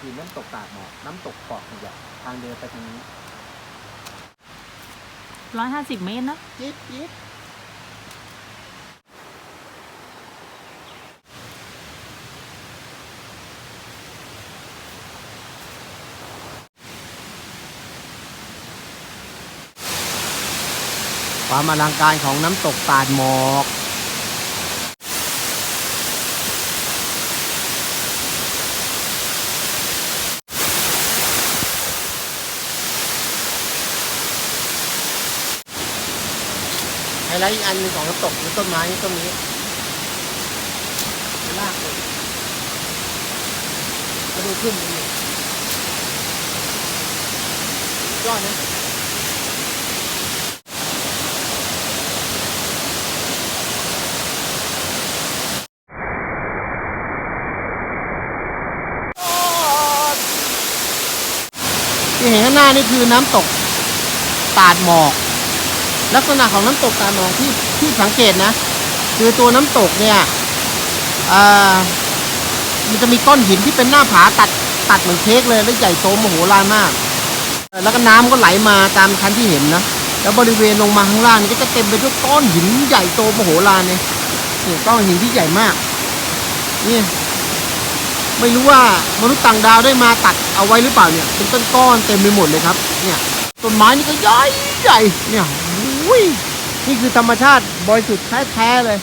เนี่ยคือน้ำตกตาดหมอกน้ำตกปอกขยะทางเดินไปทางนี้ร้อยห้าสิบเมตรนะจิ๊บจิ๊บความอลังการของน้ำตกตาดหมอก ไฮไลท์อีกอันหนึงของน้ำตกคือต้นไม้ต้นนี้ลากเลยมาดูขึ้นนี่ยอดนะที่เห็นข้างหน้านี่คือน้ำตกตาดหมอก ลักษณะของน้ำตกตาหมอกที่ที่สังเกตนะ คือตัวน้ำตกเนี่ยมันจะมีก้อนหินที่เป็นหน้าผาตัดตัดเหมือนเค้กเลยแล้วใหญ่โตมโหฬารมาก แล้วก็น้ำก็ไหลมาตามคันที่เห็นนะแล้วบริเวณลงมาข้างล่างก็จะเต็มไปด้วยก้อนหินใหญ่โตมโหฬารเนี่ยนี่ก้อนหินที่ใหญ่มากนี่ไม่รู้ว่ามนุษย์ต่างดาวได้มาตัดเอาไว้หรือเปล่าเนี่ยเป็นต้นก้อนเต็มไปหมดเลยครับ เนี่ยต้นไม้นี่ก็ใหญ่ใหญ่เนี่ย นี่คือธรรมชาติบริสุทธิ์แท้ๆเลย